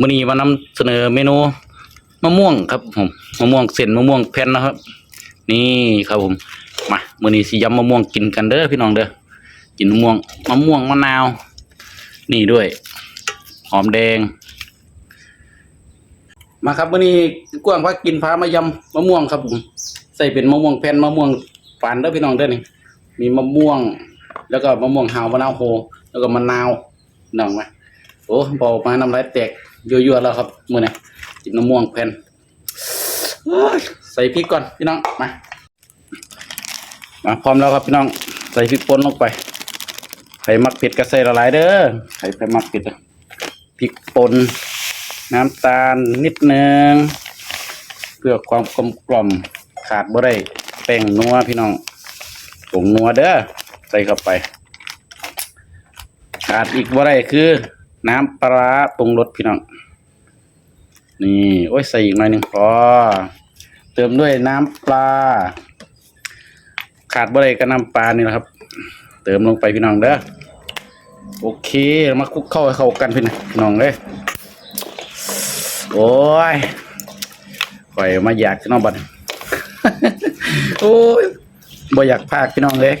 มื้อนี้มานำเสนอเมนูมะม่วงครับผมมะม่วงเส้นมะม่วงแผ่นนะครับ นี่ครับผมมามื้อนี้สิยำมะม่วงกินกันเด้อพี่น้องเด้อกินมะม่วงมะม่วงมะนาว นี่ด้วย หอมแดง มาครับมื้อนี้กว้างพักกินพามายำมะม่วงครับผมใส่เป็นมะม่วงแผ่นมะม่วงฝานเด้อพี่น้องเด้อนี่มีมะม่วง แล้วก็มะม่วงหาวมะนาวโฮแล้วก็มะนาวน้องไหมโอ้บอกมาน้ำลายแตก ยั่วๆแล้วครับมือนี้กินมะม่วงแผ่นใส่พริกก่อนพี่น้องมามาพร้อมแล้วครับพี่น้องใส่พริกป่นลงไปใครมักเผ็ดก็ใส่ละลายเด้อใครใครมักเผ็ดอะพริกป่นน้ำตาลนิดนึงเพื่อความกลมกล่อมขาดบ่ได้แป้งนัวพี่น้องผงนัวเด้อใส่เข้าไป ขาดอีกบ่ได้คือ น้ำปลาปรุงรสพี่น้อง นี่โอ้ยใส่อีกหน่อยหนึ่งพอเติมด้วยน้ำปลา ขาดบ่ได้ก็น้ำปลานี่แหละครับ เติมลงไปพี่น้องเด้อโอเคมาคลุกเข้าให้เข้ากันพี่น้องเลยโอ้ยข่อยมาอยากพี่น้องบัดโอ้ยบ่อยากพากพี่น้องเลย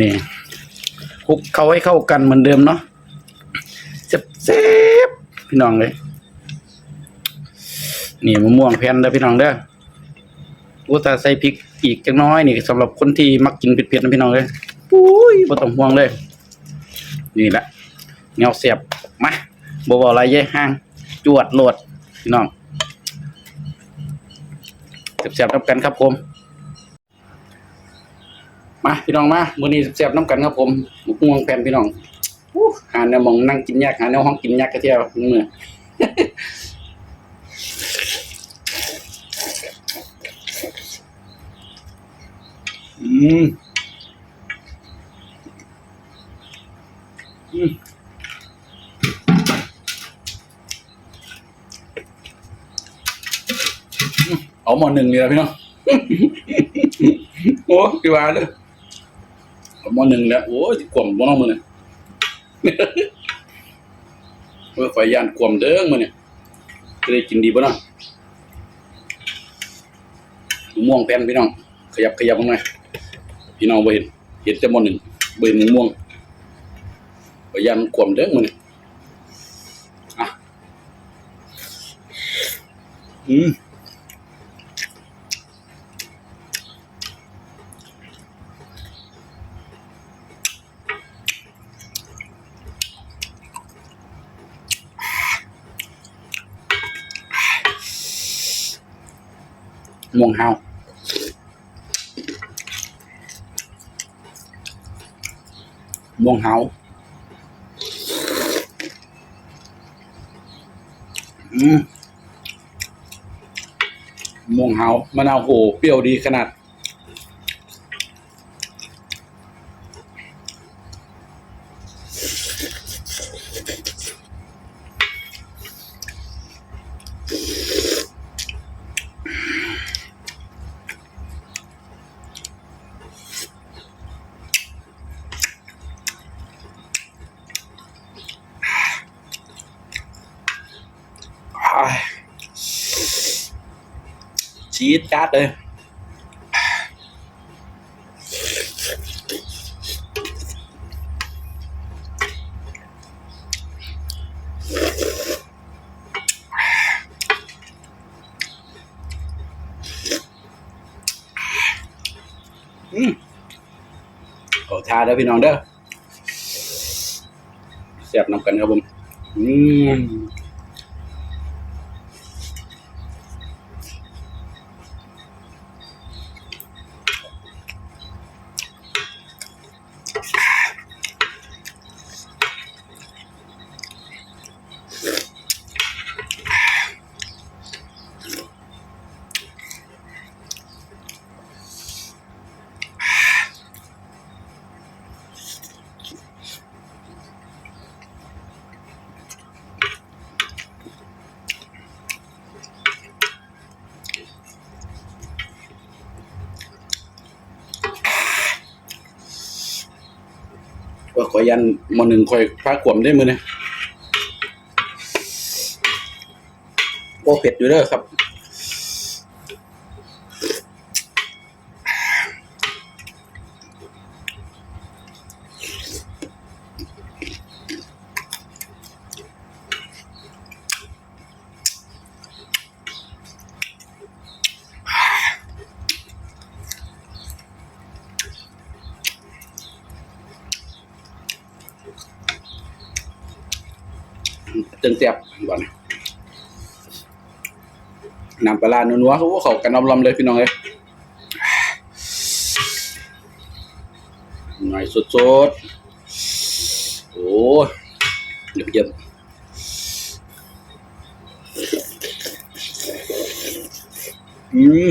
นี่ ลุกเขาให้เข้ากันเหมือนเดิมเนาะเจ็บเจ็บๆพี่น้องเลย นี่มะม่วงแผ่นเด้อพี่น้องเด้ออุตส่าห์ใส่พริกอีกจังน้อยนี่สำหรับคนที่มักกินเผ็ดๆนะพี่น้องเลยอุ้ยบ่ต้องห่วงเลย นี่แหละแนวเสียบมาบ่บ่อะไรเย่ห้าง จวดโหลดพี่น้องเสียบๆน้ำกันครับผม มาพี่น้องมามื้อนี้เสียบๆน้ำกันครับผมมะม่วงแผ่นพี่น้องอาหาแนวหมองนั่งกินยากหาแนวห้องกินยากกระเทียมมืออืมอืมเอาหมอหนึ่งเลยนะพี่น้อง โอ้พี่วาเลย เอาหมอหนึ่งแล้วโอ้ยกล่อมบ่น้องมือเนี่ยเมื่อไฟยานกลมเด้งมือเนี่ยจะได้กินดีป่ะเนาะมะม่วงแผ่นพี่น้อง ขยับขยับลงมาพี่น้องบ่เห็นเห็นแต่มอหนึ่งบ่เห็นมะม่วงไฟยานกลมเด้งมือเนี่ยอะอืม ม่วงหาวม่วงหาวอืมม่วงหาวมะนาวโหเปรี้ยวดีขนาด จี๊ดจ๊าดเลย อืมขอทาเด้อพี่น้องเด้อเสียบน้ำกันครับผม อืม ก็ยันมาหนึ่งคอยพระกวมได้มือเนี่ยโอ้เผ็ดอยู่เด้อครับ จนเสียบก่อนน้ำปลาร้านัวๆเขาเขากันอมลำเลยพี่น้องเลยหน่อยสดๆ โอ้ยเยี่ยมเยี่ยมอืม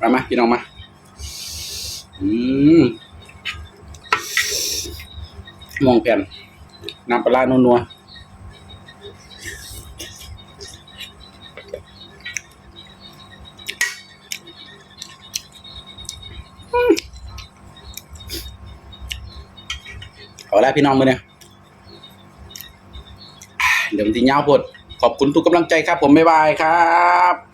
มามาพี่น้องมาอืมมองแผ่นน้ำปลาร้านัวๆอืมเอาละพี่น้องมือเนี่ยเดี๋ยวมันทีเงาพดขอบคุณทุกกำลังใจครับผม บ๊ายบายครับ